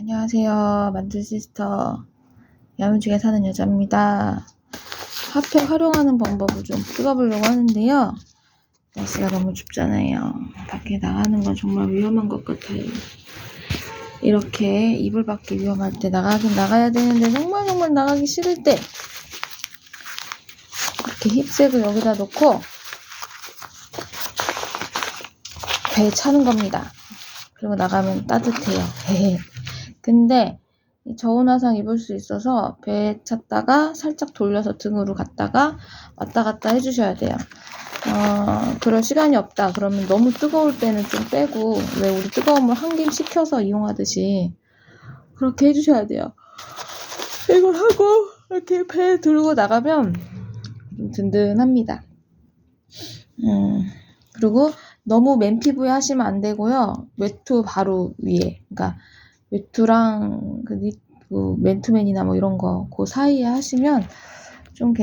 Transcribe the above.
안녕하세요. 만두시스터 야무지게 사는 여자입니다. 핫팩 활용하는 방법을 좀 찍어보려고 하는데요. 날씨가 너무 춥잖아요. 밖에 나가는 건 정말 위험한 것 같아요. 이렇게 이불 밖에 위험할 때 나가긴 나가야 되는데 정말 정말 나가기 싫을 때 이렇게 힙색을 여기다 놓고 배에 차는 겁니다. 그리고 나가면 따뜻해요. 근데 이 저온 화상 입을 수 있어서 배에 찼다가 살짝 돌려서 등으로 갔다가 왔다 갔다 해주셔야 돼요. 어, 그럴 시간이 없다. 그러면 너무 뜨거울 때는 좀 빼고 왜 우리 뜨거운 물 한 김 식혀서 이용하듯이 그렇게 해주셔야 돼요. 이걸 하고 이렇게 배에 들고 나가면 좀 든든합니다. 음, 그리고 너무 맨 피부에 하시면 안 되고요. 외투 바로 위에. 그러니까 외투랑 그, 니- 그 맨투맨이나 뭐 이런 거 그 사이에 하시면 좀